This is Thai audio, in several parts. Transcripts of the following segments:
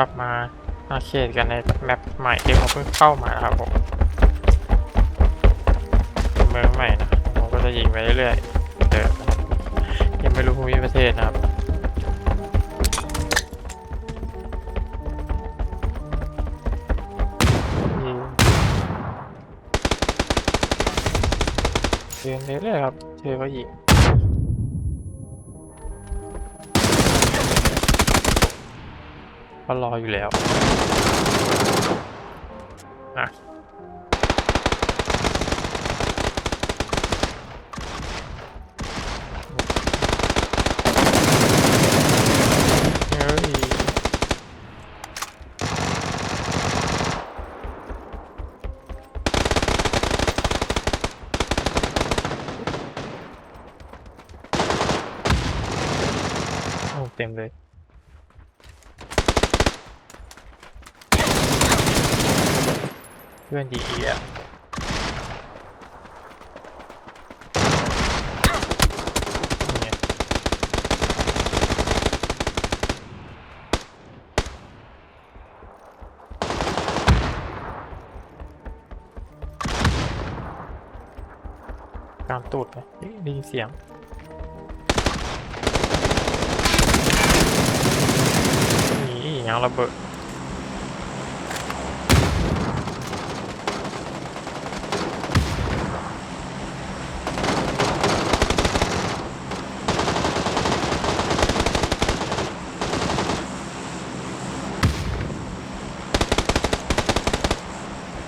กลับมาอาเขตกันในแมปใหม่ที่เขาเพิ่งเข้ามาครับผมเมืองใหม่นะผมก็จะยิงไปเรื่อยๆเดินยังไม่รู้ภูมิประเทศนะครับยิงเดินเรื่อยๆครับเจอก็ยิง ก็รออยู่แล้วอะเฮ้ยเต็มเลย เพื่อนดีอะตามตูดไปได้ยินเสียงนี่ยังระเบิด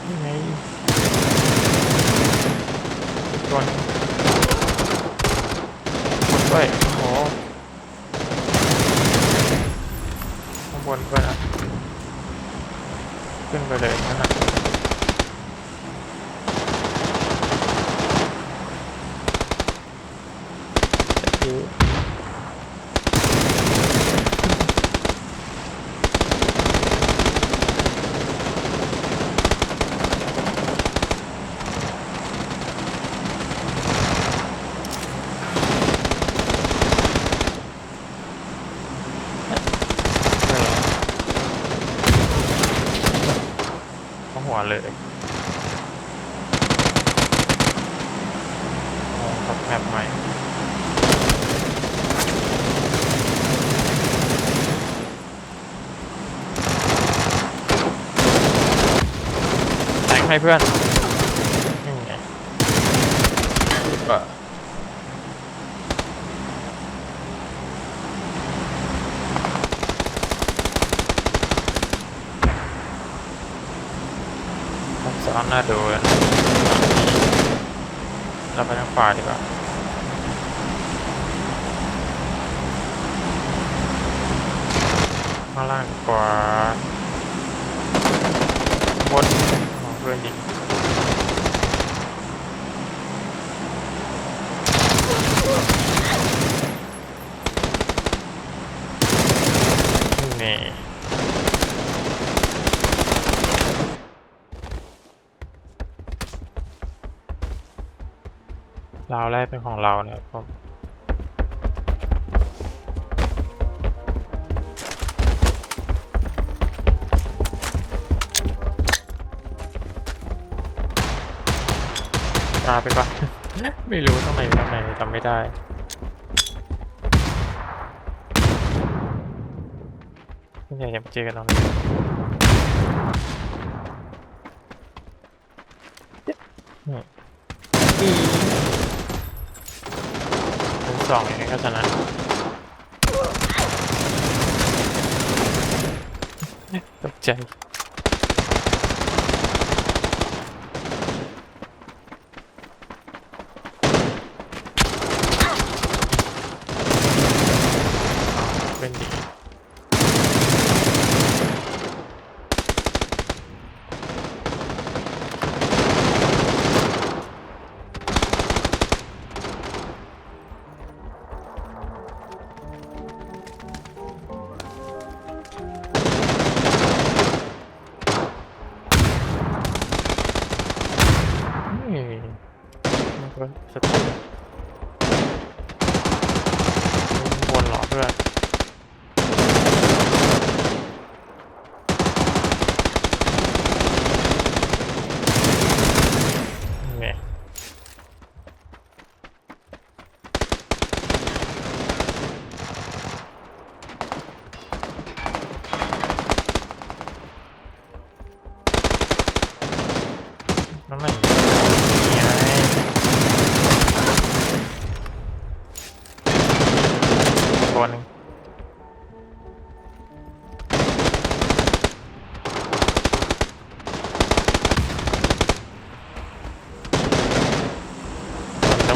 นี่ไงตัวนึงบนด้วยโอ้โหข้างบนเพื่อนอะ ขึ้นไปเลยนะฮะเดี๋ยวเข้าหัวเลยโอ้ครับแมป ใหม่แตงให้เพื่อนนี่ไงก็ซ้อนหน้าดูนะเราไปทางขวาดีกว่า ข้างล่างกว่าบนมองเพื่อนยิงนี่ราวแรกเป็นของเราเนี่ยผม ตาไปก่อนไม่รู้ตรงไหนตรงไหนจำไม่ได้ส่วนใหญ่จะเจอกันตรงนี้อืมเป็นสองยังไงก็ชนะตกใจ ว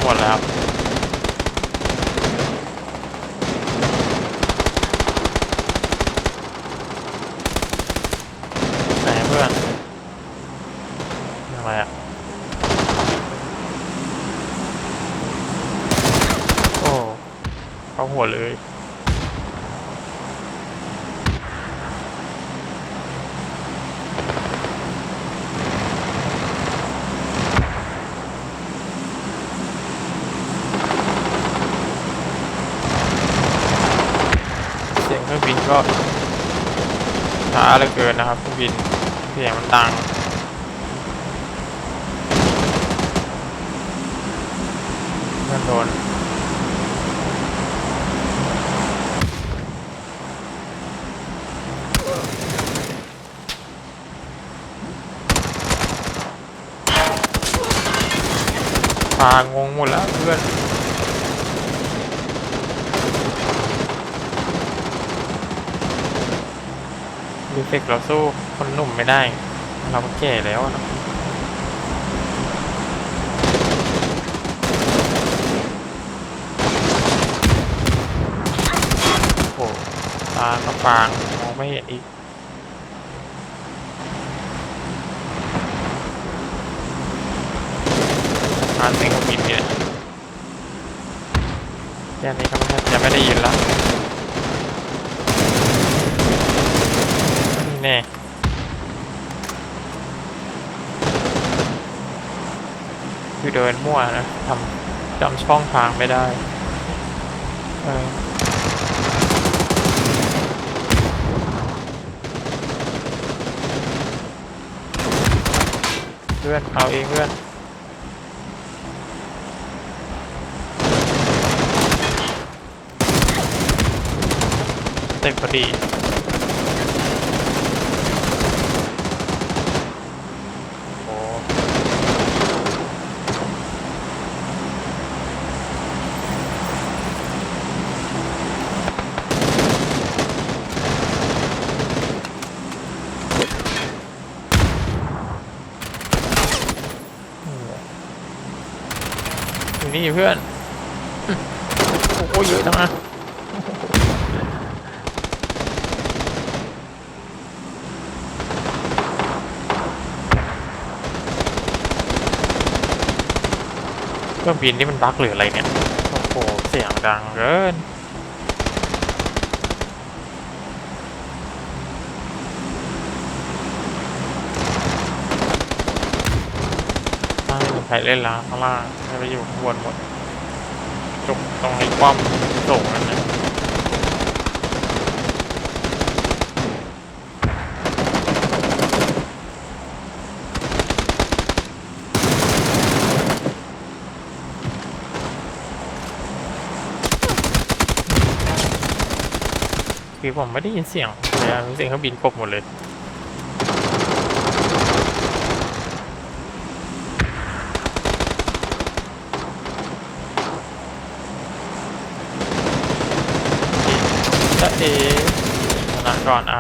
หมดแล้วครับเพื่อนทำไมอะโอ้เขาหัวเลย บินก็ช้าเหลือเกินนะครับเครื่องบินเสียงมันดังเพื่อนโดนพางงหมดแล้วเพื่อน รีเฟกเราสู้คนหนุ่มไม่ได้ เราแก่แล้วนะโอ้โหตาก็ฟางมองไม่เห็นอีกงานเสียงของบินเนี่ยแค่นี้ก็ไม่จะไม่ได้ยินแล้วนี่ แน่คือเดินมั่วนะทำจำช่องทางไม่ได้ เออเพื่อนเอาเองเพื่อนเต็มพอดีีเพื่อนโอ้โหเยอะจังนะเครื่องบินนี่มันบั๊กหรืออะไรเนี่ย โอ้โห เสียงดังเกิน ถ้าไม่มีใครเล่นล้วข้างล่างให้ไปอยู่ข้างบนหมดจุกตรงนี้คว่ำส่งนั่นนะคือผมไม่ได้ยินเสียงเลยอะเสียงเครื่องบินกบหมดเลย จะ